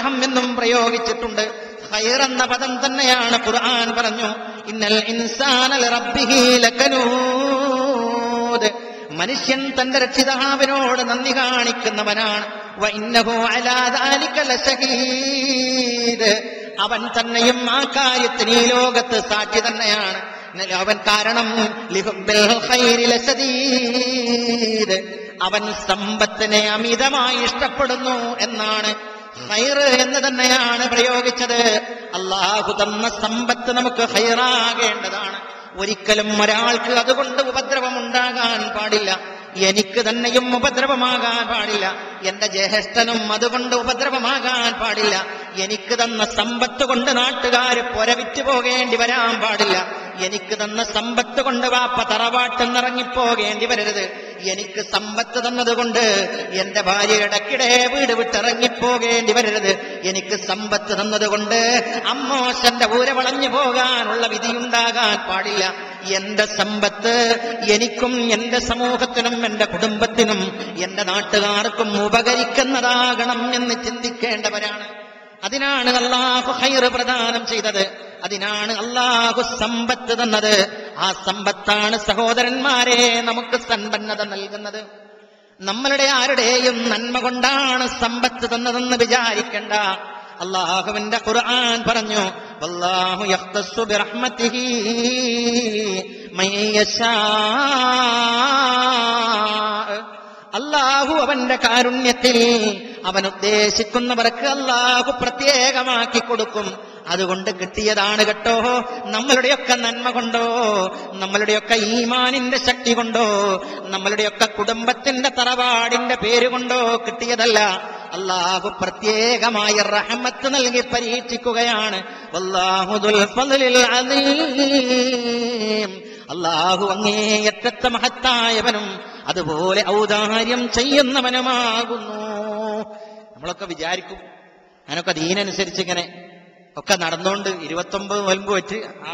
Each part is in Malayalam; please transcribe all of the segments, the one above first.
സ്നേഹം എന്നും പ്രയോഗിച്ചിട്ടുണ്ട്. ഖൈർ എന്ന പദം തന്നെയാണ് ഖുർആൻ പറഞ്ഞു. ഇന്നൽ ഇൻസാനൽ മനുഷ്യൻ തന്റെ രക്ഷിതാവിനോട് നന്ദി കാണിക്കുന്നവനാണ്. അവൻ തന്നെയും ആ കാര്യത്തിന് ഈ ലോകത്ത് സാക്ഷി തന്നെയാണ്. അവൻ കാരണം അവൻ സമ്പത്തിനെ അമിതമായി ഇഷ്ടപ്പെടുന്നു എന്നാണ് ഹൈറ് എന്ന് തന്നെയാണ് പ്രയോഗിച്ചത്. അള്ളാഹു തന്ന സമ്പത്ത് നമുക്ക് ഹൈറാകേണ്ടതാണ് ഒരിക്കലും ഒരാൾക്ക് അതുകൊണ്ട് ഉപദ്രവം ഉണ്ടാകാൻ പാടില്ല. എനിക്ക് തന്നെയും ഉപദ്രവമാകാൻ പാടില്ല. എന്റെ ജ്യേഷ്ഠനും അതുകൊണ്ട് ഉപദ്രവമാകാൻ പാടില്ല. എനിക്ക് തന്ന സമ്പത്ത് കൊണ്ട് നാട്ടുകാർ പൊരവിറ്റ് പോകേണ്ടി വരാൻ പാടില്ല. എനിക്ക് തന്ന സമ്പത്ത് കൊണ്ട് വാപ്പ തറവാട്ടെന്നിറങ്ങിപ്പോകേണ്ടി വരരുത്. എനിക്ക് സമ്പത്ത് തന്നതുകൊണ്ട് എന്റെ ഭാര്യ ഇടയ്ക്കിടെ വീട് വിട്ടിറങ്ങിപ്പോകേണ്ടി വരരുത്. എനിക്ക് സമ്പത്ത് തന്നതുകൊണ്ട് അമ്മോശന്റെ ഊര വളഞ്ഞു പോകാനുള്ള വിധിയുണ്ടാകാൻ പാടില്ല. എന്റെ സമ്പത്ത് എനിക്കും എന്റെ സമൂഹത്തിനും എന്റെ കുടുംബത്തിനും എന്റെ നാട്ടുകാർക്കും ഉപകരിക്കുന്നതാകണം എന്ന് ചിന്തിക്കേണ്ടവരാണ്. അതിനാണ് അള്ളാഹു ഹൈറ് പ്രദാനം ചെയ്തത്. അതിനാണ് അള്ളാഹു സമ്പത്ത് തന്നത്. ആ സമ്പത്താണ് സഹോദരന്മാരെ നമുക്ക് സമ്പന്നത നൽകുന്നത്. നമ്മളുടെ ആരുടെയും നന്മ കൊണ്ടാണ് സമ്പത്ത് തന്നതെന്ന് വിചാരിക്കണ്ട. അള്ളാഹുവിന്റെ ഖുർആൻ പറഞ്ഞു അള്ളാഹു അള്ളാഹു അവന്റെ കാരുണ്യത്തിൽ അവൻ ഉദ്ദേശിക്കുന്നവർക്ക് അല്ലാഹു പ്രത്യേകമാക്കി കൊടുക്കും. അതുകൊണ്ട് കിട്ടിയതാണ് കേട്ടോ. നമ്മളുടെയൊക്കെ നന്മ കൊണ്ടോ? നമ്മളുടെയൊക്കെ ഈമാനിന്റെ ശക്തി കൊണ്ടോ? നമ്മളുടെയൊക്കെ കുടുംബത്തിന്റെ തറവാടിന്റെ പേര് കൊണ്ടോ കിട്ടിയതല്ല. അള്ളാഹു പ്രത്യേകമായ റഹമത്ത് നൽകി പരീക്ഷിക്കുകയാണ്. അള്ളാഹു അങ്ങേയറ്റത്തെ മഹത്തായവനും അതുപോലെ ഔദാര്യം ചെയ്യുന്നവനുമാകുന്നു. നമ്മളൊക്കെ വിചാരിക്കും. ഞാനൊക്കെ ദീനനുസരിച്ച് ഇങ്ങനെ ഒക്കെ നടന്നുകൊണ്ട് ഇരുപത്തൊമ്പത് നോൽമ്പ് വെച്ച് ആ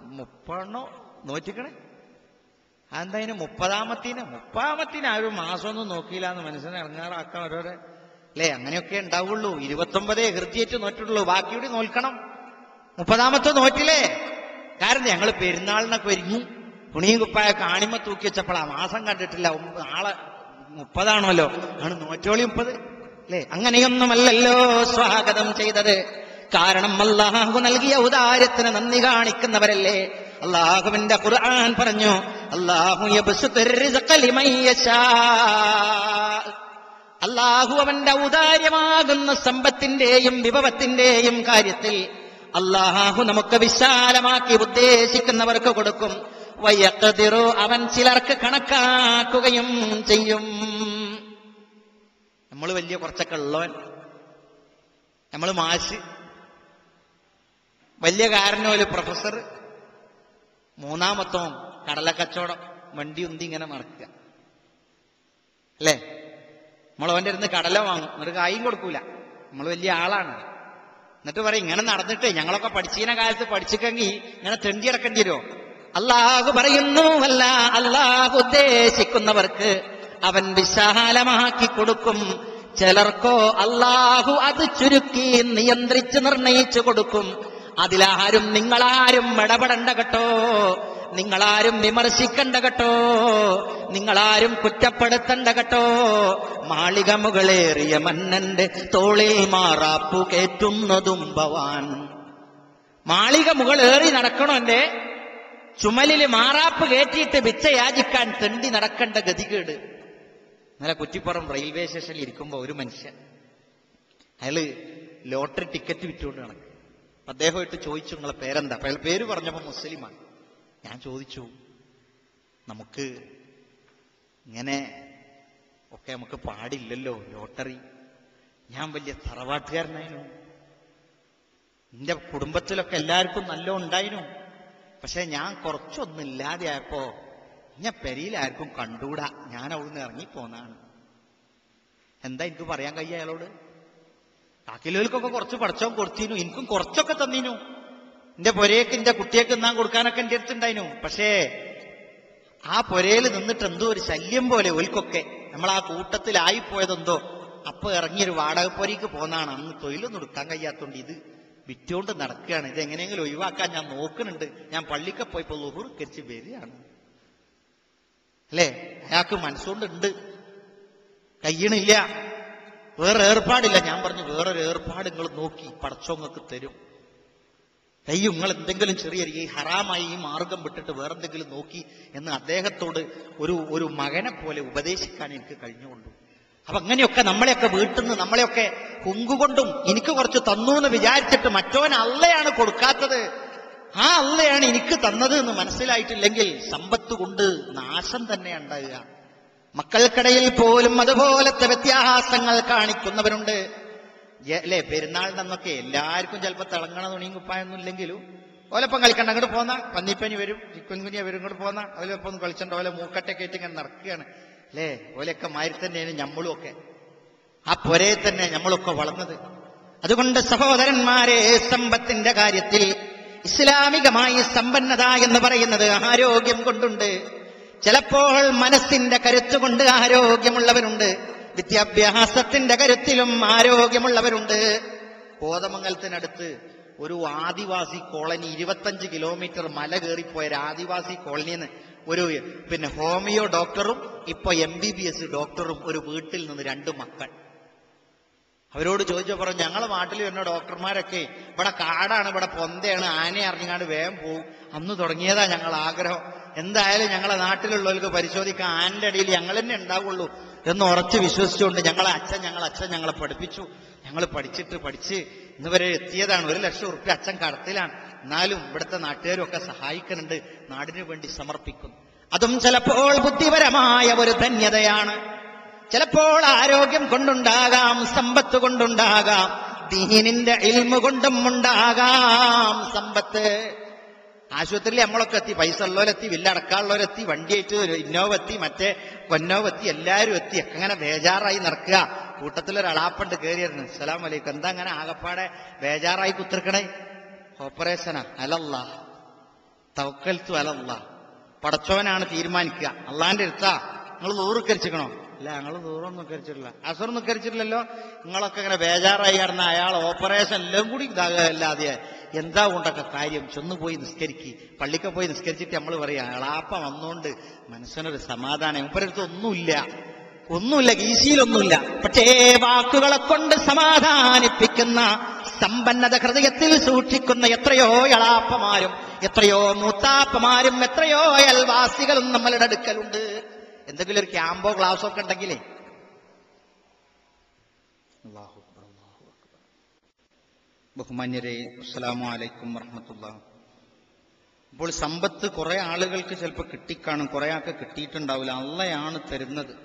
മുപ്പെണ്ണോ നോറ്റിക്കണേ. അതെന്തായാലും മുപ്പതാമത്തിന് മുപ്പതാമത്തിന് ആ ഒരു മാസമൊന്നും നോക്കിയില്ല എന്ന് മനസ്സിനെ ഇറങ്ങാറാക്കാൻ ഓരോരെ അല്ലേ? അങ്ങനെയൊക്കെ ഉണ്ടാവുള്ളൂ. ഇരുപത്തൊമ്പതേ ഹൃദയേറ്റ് നോറ്റുള്ളൂ ബാക്കിയൂടി നോൽക്കണം. മുപ്പതാമത്തെ നോറ്റില്ലേ? കാരണം ഞങ്ങൾ പെരുന്നാളിനൊക്കെ ഒരുങ്ങി തുണിയും കുപ്പായ കാണിമ തൂക്കി വെച്ചപ്പോൾ ആ മാസം കണ്ടിട്ടില്ല. ആളെ മുപ്പതാണല്ലോ. ആണ് നോറ്റോളി മുപ്പത്. അല്ലേ? അങ്ങനെയൊന്നുമല്ലല്ലോ സ്വാഗതം ചെയ്തത്. കാരണം അള്ളാഹു നൽകിയ ഉദാരത്തിന് നന്ദി കാണിക്കുന്നവരല്ലേ? അള്ളാഹുവിന്റെ ഖുർആൻ പറഞ്ഞു അള്ളാഹു അള്ളാഹു അവന്റെ ഔദാര്യമാകുന്ന സമ്പത്തിന്റെയും വിഭവത്തിന്റെയും കാര്യത്തിൽ അള്ളാഹു നമുക്ക് വിശാലമാക്കി ഉദ്ദേശിക്കുന്നവർക്ക് കൊടുക്കും. വയ്യത്തതിറോ അവൻ ചിലർക്ക് കണക്കാക്കുകയും ചെയ്യും. നമ്മൾ വലിയ കുറച്ചൊക്കെ ഉള്ളവൻ. നമ്മൾ മാഷ്. വലിയ കാരനോൽ പ്രൊഫസർ. മൂന്നാമത്തവും കടലക്കച്ചവടം വണ്ടി ഉന്തി ഇങ്ങനെ നടക്കുക അല്ലേ? നമ്മൾ അവന്റെ ഇരുന്ന് കടല വാങ്ങും. എന്നിട്ട് കായും കൊടുക്കൂല. നമ്മൾ വലിയ ആളാണ്. എന്നിട്ട് പറയും ഇങ്ങനെ നടന്നിട്ട് ഞങ്ങളൊക്കെ പഠിച്ചീന കാലത്ത് പഠിച്ചിട്ടെങ്കിൽ ഇങ്ങനെ തെണ്ടി ഇറക്കേണ്ടി വരുമോ അള്ളാഹു പറയുന്നു അല്ല അല്ലാഹു ഉദ്ദേശിക്കുന്നവർക്ക് അവൻ വിശാലമാക്കി കൊടുക്കും. ചിലർക്കോ അള്ളാഹു അത് ചുരുക്കി നിയന്ത്രിച്ച് നിർണയിച്ചു കൊടുക്കും. അതിലാരും നിങ്ങളാരും ഇടപെടണ്ട കേട്ടോ. നിങ്ങളാരും വിമർശിക്കണ്ട കേട്ടോ. നിങ്ങളാരും കുറ്റപ്പെടുത്തണ്ട കേട്ടോ. മാളിക മുകളേറിയ മന്നന്റെ തോളിൽ മാറാപ്പു കേറ്റുന്നതും ഭവാൻ. മാളിക മുകളേറി നടക്കണോ എന്റെ? ചുമലിൽ മാറാപ്പ് കയറ്റിയിട്ട് ഭിച്ച യാചിക്കാൻ തെണ്ടി നടക്കേണ്ട ഗതികേട്. ഇന്നലെ കുറ്റിപ്പുറം റെയിൽവേ സ്റ്റേഷനിൽ ഇരിക്കുമ്പോൾ ഒരു മനുഷ്യൻ അയാൾ ലോട്ടറി ടിക്കറ്റ് വിറ്റുകൊണ്ട് നടക്കും. അദ്ദേഹമായിട്ട് ചോദിച്ചു നിങ്ങളെ പേരെന്താ? അയാൾ പേര് പറഞ്ഞപ്പോൾ മുസ്ലിമാണ്. ഞാൻ ചോദിച്ചു നമുക്ക് ഇങ്ങനെ ഒക്കെ നമുക്ക് പാടില്ലല്ലോ ലോട്ടറി. ഞാൻ വലിയ തറവാട്ടുകാരനായിരുന്നു. എന്റെ കുടുംബത്തിലൊക്കെ എല്ലാവർക്കും നല്ല ഉണ്ടായിരുന്നു. പക്ഷെ ഞാൻ കുറച്ചൊന്നില്ലാതെയായപ്പോ ഞാൻ പെരയിൽ ആർക്കും കണ്ടൂടാ ഞാൻ അവിടുന്ന് ഇറങ്ങിപ്പോന്നാണ് എന്താ എനിക്ക് പറയാൻ കഴിയ അയാളോട്? കാക്കിലോൽക്കൊക്കെ കുറച്ച് പഠിച്ചോ കൊടുത്തിനു എനിക്കും കുറച്ചൊക്കെ തന്നീനു. എന്റെ പൊരേക്ക് എന്റെ കുട്ടിയേക്ക് തിന്നാൻ കൊടുക്കാനൊക്കെ എന്റെ അടുത്തുണ്ടായിരുന്നു പക്ഷേ ആ പൊരയിൽ നിന്നിട്ട് എന്തോ ഒരു ശല്യം പോലെ ഒൽക്കൊക്കെ നമ്മൾ ആ കൂട്ടത്തിലായിപ്പോയതെന്തോ അപ്പൊ ഇറങ്ങിയൊരു വാടകപ്പൊരിക്ക് പോന്നാണ്. അന്ന് തൊഴിലൊന്നും എടുക്കാൻ കഴിയാത്തോണ്ട് ഇത് വിറ്റുകൊണ്ട് നടക്കുകയാണ്. ഇത് എങ്ങനെയെങ്കിലും ഒഴിവാക്കാൻ ഞാൻ നോക്കുന്നുണ്ട്. ഞാൻ പള്ളിക്ക് പോയപ്പോൾ ലുഹുർ കരിച്ച് വരികയാണ്. അല്ലേ? അയാൾക്ക് മനസ്സുകൊണ്ടുണ്ട്. കയ്യണില്ല. വേറെ ഏർപ്പാടില്ല. ഞാൻ പറഞ്ഞു വേറൊരു ഏർപ്പാട് നിങ്ങൾ നോക്കി പടച്ചോങ്ങൾക്ക് തരും. കയ്യും നിങ്ങൾ എന്തെങ്കിലും ചെറിയ ഈ ഹറാമായി ഈ മാർഗം വിട്ടിട്ട് വേറെന്തെങ്കിലും നോക്കി എന്ന് അദ്ദേഹത്തോട് ഒരു ഒരു മകനെ പോലെ ഉപദേശിക്കാൻ എനിക്ക് കഴിഞ്ഞുകൊണ്ടു. അപ്പൊ അങ്ങനെയൊക്കെ നമ്മളെയൊക്കെ വീട്ടിൽ നിന്ന് നമ്മളെയൊക്കെ കുങ്കുകൊണ്ടും എനിക്ക് കുറച്ച് തന്നു എന്ന് വിചാരിച്ചിട്ട് മറ്റോൻ അള്ളയാണ് കൊടുക്കാത്തത്. ആ അള്ളയാണ് എനിക്ക് തന്നത് എന്ന് മനസ്സിലായിട്ടില്ലെങ്കിൽ സമ്പത്ത് കൊണ്ട് നാശം തന്നെ ഉണ്ടാകുക മക്കൾക്കിടയിൽ പോലും അതുപോലത്തെ വ്യത്യാസങ്ങൾ കാണിക്കുന്നവരുണ്ട്. അല്ലെ പെരുന്നാളിനന്നൊക്കെ എല്ലാവർക്കും ചിലപ്പോൾ തിളങ്ങണ തുണിയും കുപ്പായൊന്നും ഇല്ലെങ്കിലും ഓലപ്പം കളിക്കണ്ട അങ്ങോട്ട് പോന്ന പന്നിപ്പനി വരും ചിക്കൻ കുനിയ വരും ഇങ്ങോട്ട് പോന്ന ഓലപ്പം ഒന്ന് കളിച്ചുണ്ട് ഓലെ മൂക്കട്ടൊക്കെ ആയിട്ട് ഇങ്ങനെ നടക്കുകയാണ്. അല്ലേ ഓലൊക്കെ മാതിരി തന്നെയാണ് ഞമ്മളും ഒക്കെ. ആ പൊരയെ തന്നെ നമ്മളൊക്കെ വളർന്നത്. അതുകൊണ്ട് സഹോദരന്മാരെ സമ്പത്തിന്റെ കാര്യത്തിൽ ഇസ്ലാമികമായി സമ്പന്നത എന്ന് പറയുന്നത് ആരോഗ്യം കൊണ്ടുണ്ട്. ചിലപ്പോൾ മനസ്സിന്റെ കരുത്തുകൊണ്ട് ആരോഗ്യമുള്ളവരുണ്ട്. വിദ്യാഭ്യാസത്തിന്റെ കരുത്തിലും ആരോഗ്യമുള്ളവരുണ്ട്. കോതമംഗലത്തിനടുത്ത് ഒരു ആദിവാസി കോളനി ഇരുപത്തഞ്ച് കിലോമീറ്റർ മല കയറിപ്പോയ ഒരു ആദിവാസി കോളനിന്ന് ഒരു പിന്നെ ഹോമിയോ ഡോക്ടറും ഇപ്പൊ എം ബി ബി എസ് ഡോക്ടറും ഒരു വീട്ടിൽ നിന്ന് രണ്ട് മക്കൾ. അവരോട് ചോദിച്ചോ പറഞ്ഞു ഞങ്ങളെ നാട്ടിൽ വരുന്ന ഡോക്ടർമാരൊക്കെ ഇവിടെ കാടാണ് ഇവിടെ പൊന്തയാണ് ആനയെ അറിഞ്ഞാണ്ട് വേഗം പോവും. അന്ന് തുടങ്ങിയതാ ഞങ്ങൾ ആഗ്രഹം. എന്തായാലും ഞങ്ങളെ നാട്ടിലുള്ളവർക്ക് പരിശോധിക്കാൻ ആന്റെ അടിയിൽ ഞങ്ങൾ തന്നെ ഉണ്ടാവുള്ളൂ. എന്ന് ഉറച്ച് വിശ്വസിച്ചുകൊണ്ട് ഞങ്ങളെ അച്ഛൻ ഞങ്ങളെ അച്ഛൻ ഞങ്ങളെ പഠിപ്പിച്ചു. ഞങ്ങൾ പഠിച്ചിട്ട് പഠിച്ച് ഇന്ന് വരെ എത്തിയതാണ്. ഒരു ലക്ഷം ഉറുപ്പ്യ അച്ഛൻ കടത്തിലാണ്. എന്നാലും ഇവിടുത്തെ നാട്ടുകാരും ഒക്കെ സഹായിക്കുന്നുണ്ട്. നാടിനു വേണ്ടി സമർപ്പിക്കുന്നു. അതും ചിലപ്പോൾ ബുദ്ധിപരമായ ഒരു ധന്യതയാണ്. ചിലപ്പോൾ ആരോഗ്യം കൊണ്ടുണ്ടാകാം സമ്പത്ത് കൊണ്ടുണ്ടാകാം ദീനിന്റെ ഇൽമ കൊണ്ടും ഉണ്ടാകാം. സമ്പത്ത്. ആശുപത്രിയിൽ നമ്മളൊക്കെ എത്തി പൈസ ഉള്ളവരെത്തി വില്ലടക്കാനുള്ളവരെത്തി വണ്ടിയായിട്ട് ഒരു ഇന്നോവ എത്തി മറ്റേ കൊന്നോവ എത്തി എല്ലാവരും എത്തി. അങ്ങനെ ബേജാറായി നടക്കുക. കൂട്ടത്തിലൊരു അളാപ്പണ്ട് കയറിയിരുന്നു സലാം വലൈക്കും എന്താ അങ്ങനെ ആകപ്പാടെ ബേജാറായി കുത്തിർക്കണേ ഓപ്പറേഷനാ. അലല്ല. തവക്കൽത്തു അലല്ല. പടച്ചവനാണ് തീരുമാനിക്കുക. അള്ളാന്റെ അടുത്താ. നിങ്ങൾ നൂറുക്കരിച്ചിക്കണോ ഇല്ല ഞങ്ങൾ ദൂരം നിക്കരിച്ചിട്ടില്ല അസുർ നിക്കരിച്ചിട്ടില്ലല്ലോ നിങ്ങളൊക്കെ ഇങ്ങനെ ബേജാറായി കിടന്ന അയാൾ ഓപ്പറേഷൻ എല്ലാം കൂടി ഇതാകല്ലാതെ എന്താ കൊണ്ടൊക്കെ കാര്യം? ചെന്ന് പോയി നിസ്കരിക്കി. പള്ളിക്ക പോയി നിസ്കരിച്ചിട്ട് നമ്മൾ പറയാം അളാപ്പ വന്നോണ്ട് മനസ്സിനൊരു സമാധാനം. ഇപ്പരടുത്ത് ഒന്നുമില്ല. ഒന്നുമില്ല ഗീശിയിലൊന്നുമില്ല പക്ഷേ വാക്കുകളെ കൊണ്ട് സമാധാനിപ്പിക്കുന്ന സമ്പന്നത ഹൃദയത്തിൽ സൂക്ഷിക്കുന്ന എത്രയോ എളാപ്പമാരും എത്രയോ മൂത്താപ്പമാരും എത്രയോ അയൽവാസികളും നമ്മളുടെ അടുക്കലുണ്ട്. എന്തെങ്കിലും ഒരു ക്യാമ്പോ ക്ലാസ്സോ ഒക്കെ ഉണ്ടെങ്കിലേ. ബഹുമാന്യരെ അസ്സലാമു അലൈക്കും വറഹമത്തുള്ള. അപ്പോൾ സമ്പത്ത് കുറെ ആളുകൾക്ക് ചിലപ്പോൾ കിട്ടിക്കാണും കുറെ ആൾക്ക് കിട്ടിയിട്ടുണ്ടാവില്ല. അള്ളയാണ് തരുന്നത്.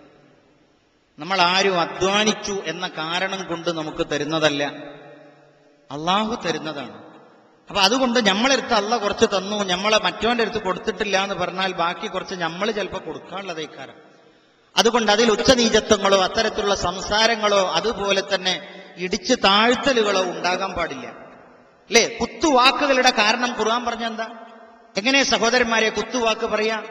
നമ്മൾ ആരും അധ്വാനിച്ചു എന്ന കാരണം കൊണ്ട് നമുക്ക് തരുന്നതല്ല. അള്ളാഹു തരുന്നതാണ്. അപ്പൊ അതുകൊണ്ട് നമ്മളെടുത്ത് അല്ല കുറച്ച് തന്നു നമ്മളെ മറ്റവന്റെ അടുത്ത് കൊടുത്തിട്ടില്ല എന്ന് പറഞ്ഞാൽ ബാക്കി കുറച്ച് നമ്മൾ ചിലപ്പോൾ കൊടുക്കാനുള്ളതേക്കാരം അതുകൊണ്ട് അതിൽ ഉച്ചനീചത്വങ്ങളോ അത്തരത്തിലുള്ള സംസാരങ്ങളോ അതുപോലെ തന്നെ ഇടിച്ചു താഴ്ത്തലുകളോ ഉണ്ടാകാൻ പാടില്ല. അല്ലേ? കുത്തുവാക്കുകളുടെ കാരണം ഖുർആൻ പറഞ്ഞ എന്താ? എങ്ങനെ സഹോദരന്മാരെ കുത്തുവാക്ക് പറയാം?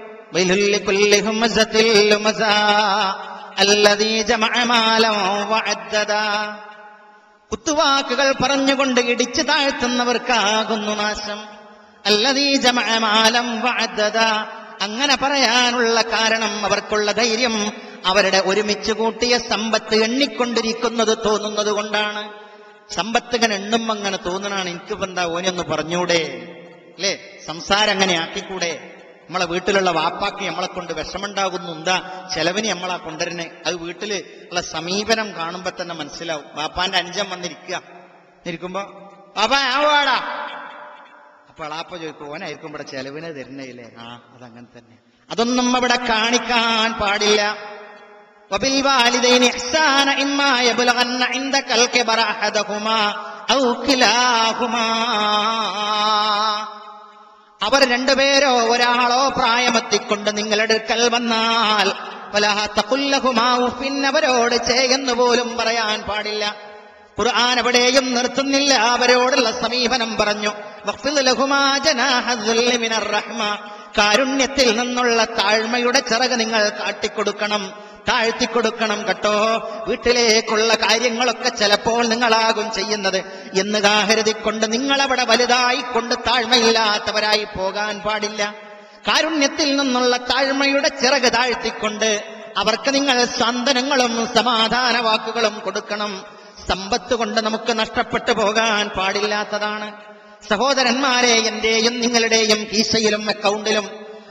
കുത്തുവാക്കുകൾ പറഞ്ഞുകൊണ്ട് ഇടിച്ചു താഴ്ത്തുന്നവർക്കാകുന്നു നാശം. അല്ലതീ ജമാലം വാദത അങ്ങനെ പറയാനുള്ള കാരണം അവർക്കുള്ള ധൈര്യം അവരുടെ ഒരുമിച്ച് കൂട്ടിയ സമ്പത്ത് എണ്ണിക്കൊണ്ടിരിക്കുന്നത് തോന്നുന്നത് കൊണ്ടാണ്. സമ്പത്ത് ഇങ്ങനെ എണ്ണും അങ്ങനെ തോന്നണാണ്. എനിക്കിപ്പോ എന്താ ഓനൊന്ന് പറഞ്ഞൂടെ? അല്ലേ? സംസാരം അങ്ങനെ ആക്കിക്കൂടെ? നമ്മളെ വീട്ടിലുള്ള വാപ്പാക്ക് നമ്മളെ കൊണ്ട് വിഷമുണ്ടാകുന്നു എന്താ ചെലവിന് നമ്മളാ കൊണ്ടുവരുന്നേ അത് വീട്ടില് ഉള്ള സമീപനം കാണുമ്പോ തന്നെ മനസ്സിലാവും വാപ്പാന്റെ അഞ്ചം വന്നിരിക്കുക ഇരിക്കുമ്പോ പാപ്പാ ഞാൻ വാടാ അപ്പൊ അളാപ്പ ചോദിക്കും ഓനായിരിക്കും ഇവിടെ ചെലവിന് തരുന്നേയില്ലേ ആ അതങ്ങനെ തന്നെ അതൊന്നും അവിടെ കാണിക്കാൻ പാടില്ല وبالوالدين إحسانا إما يبلغن عندك الكبر أحدهما أو كلاهما അവർ രണ്ടുപേരോ ഒരാളോ പ്രായമെത്തിക്കൊണ്ട് നിങ്ങളെടുക്കൽ വന്നാൽ പിന്നവരോട് ചെയ്യുന്നു പോലും പറയാൻ പാടില്ല. ഖുർആൻ എവിടെയും നിർത്തുന്നില്ല അവരോടുള്ള സമീപനം പറഞ്ഞു. കാരുണ്യത്തിൽ നിന്നുള്ള താഴ്മയുടെ ചിറക് നിങ്ങൾ കാട്ടിക്കൊടുക്കണം താഴ്ത്തിക്കൊടുക്കണം കേട്ടോ. വീട്ടിലേക്കുള്ള കാര്യങ്ങളൊക്കെ ചിലപ്പോൾ നിങ്ങളാകും ചെയ്യുന്നത്. എന്ന് കാഹരുതിക്കൊണ്ട് നിങ്ങളവിടെ വലുതായി കൊണ്ട് താഴ്മയില്ലാത്തവരായി പോകാൻ പാടില്ല. കാരുണ്യത്തിൽ നിന്നുള്ള താഴ്മയുടെ ചിറക് താഴ്ത്തിക്കൊണ്ട് അവർക്ക് നിങ്ങൾ സാന്ത്വനങ്ങളും സമാധാന വാക്കുകളും കൊടുക്കണം. സമ്പത്ത് കൊണ്ട് നമുക്ക് നഷ്ടപ്പെട്ടു പോകാൻ പാടില്ലാത്തതാണ്. സഹോദരന്മാരെ എന്റെയും നിങ്ങളുടെയും കീശയിലും അക്കൗണ്ടിലും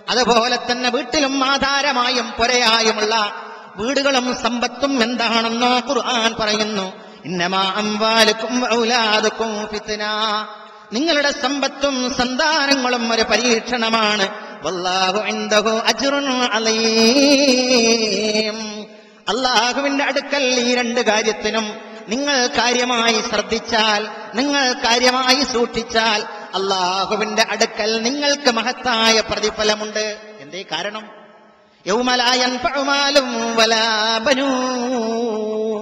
അതുപോലെ തന്നെ വീട്ടിലും ആധാരമായും പൊരയായുമുള്ള വീടുകളും സമ്പത്തും എന്താണെന്നോ ഖുർആൻ പറയുന്നു. നിങ്ങളുടെ സമ്പത്തും സന്താനങ്ങളും ഒരു പരീക്ഷണമാണ്. അള്ളാഹുവിന്റെ അടുക്കൽ ഈ രണ്ട് കാര്യത്തിനും നിങ്ങൾ കാര്യമായി ശ്രദ്ധിച്ചാൽ നിങ്ങൾ കാര്യമായി സൂക്ഷിച്ചാൽ അള്ളാഹുവിന്റെ അടുക്കൽ നിങ്ങൾക്ക് മഹത്തായ പ്രതിഫലമുണ്ട്. എന്തേ കാരണം? യൗമലായൻ പഴുമാലും വലാബനൂൻ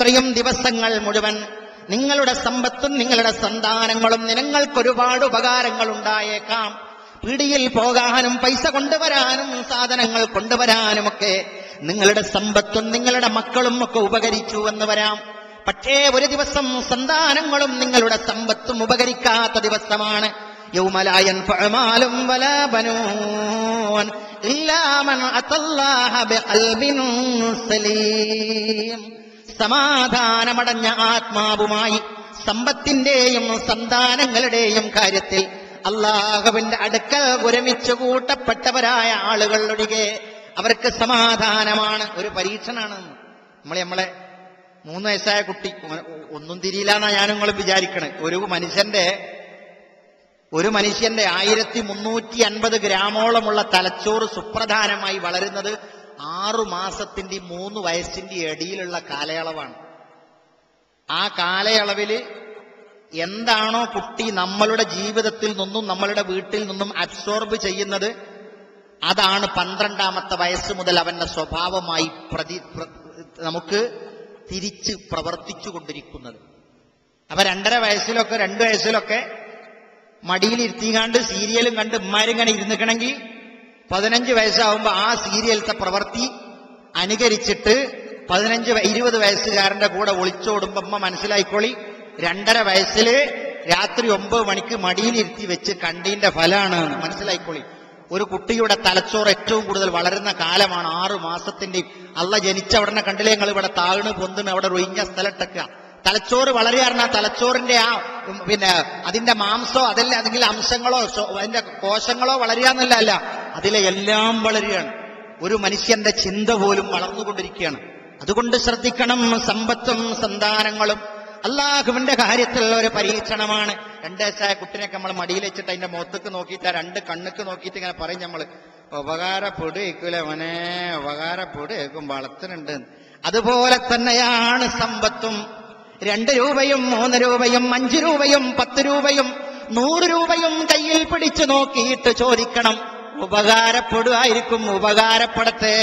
ഇത്രയും ദിവസങ്ങൾ മുഴുവൻ നിങ്ങളുടെ സമ്പത്തും നിങ്ങളുടെ സന്താനങ്ങളും നിനങ്ങൾക്കൊരുപാട് ഉപകാരങ്ങൾ ഉണ്ടായേക്കാം പിടിയിൽ പോകാനും പൈസ കൊണ്ടുവരാനും സാധനങ്ങൾ കൊണ്ടുവരാനുമൊക്കെ നിങ്ങളുടെ സമ്പത്തും നിങ്ങളുടെ മക്കളും ഒക്കെ ഉപകരിച്ചു എന്ന് വരാം. പക്ഷേ ഒരു ദിവസം സന്താനങ്ങളും നിങ്ങളുടെ സമ്പത്തും ഉപകരിക്കാത്ത ദിവസമാണ്. യൗമലായൻ പഴമാലും വലാ ഇല്ലാമൻ ഇല്ലാ മൻ അത്തല്ലാഹ സലീം. സമാധാനമടഞ്ഞ ആത്മാവുമായി സമ്പത്തിന്റെയും സന്താനങ്ങളുടെയും കാര്യത്തിൽ അള്ളാഹുവിന്റെ അടുക്കൽ ഒരുമിച്ച് കൂട്ടപ്പെട്ടവരായ ആളുകളൊഴികെ അവർക്ക് സമാധാനമാണ്. ഒരു പരീക്ഷണാണ്. നമ്മളെ നമ്മളെ മൂന്ന് വയസ്സായ കുട്ടി ഒന്നും തിരിയില്ല എന്നാ ഞാൻ നിങ്ങൾ വിചാരിക്കണേ. ഒരു മനുഷ്യന്റെ ഒരു മനുഷ്യന്റെ ആയിരത്തി മുന്നൂറ്റി അൻപത് ഗ്രാമോളമുള്ള തലച്ചോറ് സുപ്രധാനമായി വളരുന്നത് ആറു മാസത്തിന്റെ മൂന്ന് വയസ്സിന്റെ ഇടയിലുള്ള കാലയളവാണ്. ആ കാലയളവിൽ എന്താണോ കുട്ടി നമ്മളുടെ ജീവിതത്തിൽ നിന്നും നമ്മളുടെ വീട്ടിൽ നിന്നും അബ്സോർബ് ചെയ്യുന്നത് അതാണ് പന്ത്രണ്ടാമത്തെ വയസ്സ് മുതൽ അവന്റെ സ്വഭാവമായി പ്രതി നമുക്ക് തിരിച്ച് പ്രവർത്തിച്ചു കൊണ്ടിരിക്കുന്നത്. അപ്പൊ രണ്ടര വയസ്സിലൊക്കെ രണ്ട് വയസ്സിലൊക്കെ മടിയിലിരുത്തിങ്ങാണ്ട് സീരിയലും കണ്ട് ഉമ്മാരും ഉമ്മാരിങ്ങനെ ഇരുന്നിക്കണമെങ്കിൽ പതിനഞ്ച് വയസ്സാവുമ്പോ ആ സീരിയലത്തെ പ്രവൃത്തി അനുകരിച്ചിട്ട് പതിനഞ്ച് ഇരുപത് വയസ്സുകാരന്റെ കൂടെ ഒളിച്ചോടുമ്പോ അമ്മ മനസ്സിലായിക്കോളി രണ്ടര വയസ്സിൽ രാത്രി ഒമ്പത് മണിക്ക് മടിയിലിരുത്തി വെച്ച് കണ്ടീന്റെ ഫലമാണ് മനസ്സിലായിക്കോളി. ഒരു കുട്ടിയുടെ തലച്ചോറ് ഏറ്റവും കൂടുതൽ വളരുന്ന കാലമാണ് ആറു മാസത്തിന്റെയും അല്ല ജനിച്ച ഉടനെ കണ്ടില്ലേ ഞങ്ങൾ ഇവിടെ താഴ്ന്നു പൊന്തുന്നു അവിടെ ഒഴിഞ്ഞ സ്ഥലത്തൊക്കെ? തലച്ചോറ് വളരെയാണ് ആ തലച്ചോറിന്റെ ആ പിന്നെ അതിന്റെ മാംസോ അതല്ല അതെങ്കിലും അംശങ്ങളോ അതിന്റെ കോശങ്ങളോ വളരുക എന്നല്ല അതിലെ എല്ലാം വളരുകയാണ്. ഒരു മനുഷ്യന്റെ ചിന്ത പോലും വളർന്നുകൊണ്ടിരിക്കുകയാണ്. അതുകൊണ്ട് ശ്രദ്ധിക്കണം സമ്പത്തും സന്താനങ്ങളും. അള്ളാഹുവിന്റെ കാര്യത്തിലുള്ള ഒരു പരീക്ഷണമാണ്. രണ്ട് വയസ്സായ കുട്ടിനെയൊക്കെ നമ്മൾ മടിയിൽ വെച്ചിട്ട് അതിന്റെ മുഖത്തേക്ക് നോക്കിയിട്ട് രണ്ട് കണ്ണുക്ക് നോക്കിയിട്ട് ഇങ്ങനെ പറയും നമ്മൾ ഉപകാരപ്പെടുകയിക്കൂലെ ഉപകാരപ്പെടു ഏക്കും വളർത്തുന്നുണ്ട്. അതുപോലെ തന്നെയാണ് സമ്പത്തും. രണ്ട് രൂപയും മൂന്ന് രൂപയും അഞ്ച് രൂപയും പത്ത് രൂപയും നൂറ് രൂപയും കയ്യിൽ പിടിച്ചു നോക്കിയിട്ട് ചോദിക്കണം. ഉപകാരപ്പെടുമായിരിക്കും ഉപകാരപ്പെടത്തെ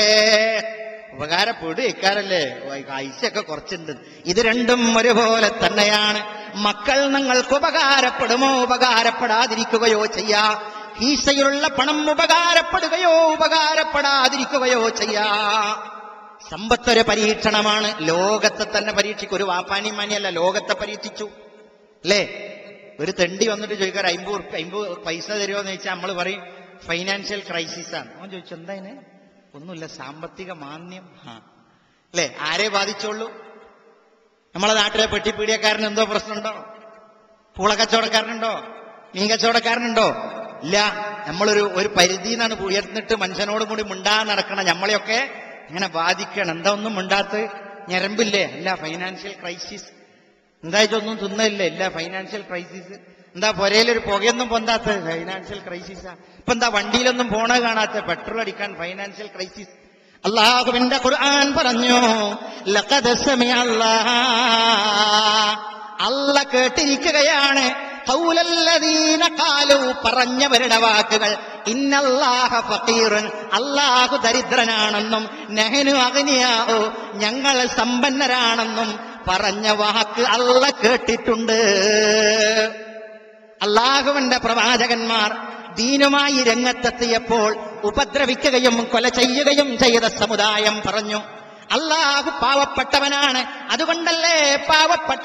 ഉപകാരപ്പെടും ഇക്കാരല്ലേ ഐശയൊക്കെ കുറച്ചുണ്ട്. ഇത് രണ്ടും ഒരുപോലെ തന്നെയാണ്. മക്കൾ നിങ്ങൾക്ക് ഉപകാരപ്പെടുമോ? ഉപകാരപ്പെടാതിരിക്കുകയോ ചെയ്യാ. ഈശയിലുള്ള പണം ഉപകാരപ്പെടുകയോ? ഉപകാരപ്പെടാതിരിക്കുകയോ ചെയ്യാ. സമ്പത്തൊരു പരീക്ഷണമാണ്. ലോകത്തെ തന്നെ പരീക്ഷിക്കും. ഒരു വാപ്പാനി മാനിയല്ല ലോകത്തെ പരീക്ഷിച്ചു. അല്ലേ? ഒരു തെണ്ടി വന്നിട്ട് ചോദിക്കാറ് അമ്പൂർ അമ്പത് പൈസ തരുമോ എന്ന് ചോദിച്ചാൽ നമ്മൾ പറയും ഫൈനാൻഷ്യൽ ക്രൈസിസ് ആണ്. അവൻ ചോദിച്ചു എന്താ ഇതിന് ഒന്നുമില്ല സാമ്പത്തിക മാന്യം ആ അല്ലേ? ആരെ ബാധിച്ചോളൂ? നമ്മളെ നാട്ടിലെ പെട്ടിപ്പീടിയക്കാരന് എന്തോ പ്രശ്നമുണ്ടോ? പൂളക്കച്ചവടക്കാരനുണ്ടോ? മീൻ കച്ചവടക്കാരനുണ്ടോ ഇല്ല. നമ്മളൊരു ഒരു പരിധി നിന്നാണ് ഉയർന്നിട്ട് മനുഷ്യനോടും കൂടി മിണ്ടാ നടക്കണം നമ്മളെയൊക്കെ ഇങ്ങനെ ബാധിക്കണം എന്താ ഒന്നും മിണ്ടാത്ത് ഞരമ്പില്ലേ? അല്ല ഫൈനാൻഷ്യൽ ക്രൈസിസ് എന്താ ഇതൊന്നും തിന്നില്ലേ ഇല്ല ഫൈനാൻഷ്യൽ ക്രൈസിസ് എന്താ പുരയിലൊരു പുകയൊന്നും പൊന്താത്ത ഫൈനാൻഷ്യൽ ക്രൈസിസാ ഇപ്പൊ എന്താ വണ്ടിയിലൊന്നും പോണ കാണാത്ത പെട്രോൾ അടിക്കാൻ ഫൈനാൻഷ്യൽ ക്രൈസിസ് അള്ളാഹുവിന്റെ ഖുർആൻ പറഞ്ഞു അല്ല. കേട്ടിരിക്കുകയാണ് പറഞ്ഞവരുടെ വാക്കുകൾ. ഇന്നല്ലാഹ ഫഖീറുൻ അല്ലാഹു ദരിദ്രനാണെന്നും നെഹനു അഗ്നിയാവോ ഞങ്ങൾ സമ്പന്നരാണെന്നും പറഞ്ഞ വാക്ക് അല്ല കേട്ടിട്ടുണ്ട്. അള്ളാഹുവിന്റെ പ്രവാചകന്മാർ ദീനുമായി രംഗത്തെത്തിയപ്പോൾ ഉപദ്രവിക്കുകയും കൊല ചെയ്യുകയും ചെയ്ത സമുദായം പറഞ്ഞു അള്ളാഹു പാവപ്പെട്ടവനാണ്. അതുകൊണ്ടല്ലേ പാവപ്പെട്ട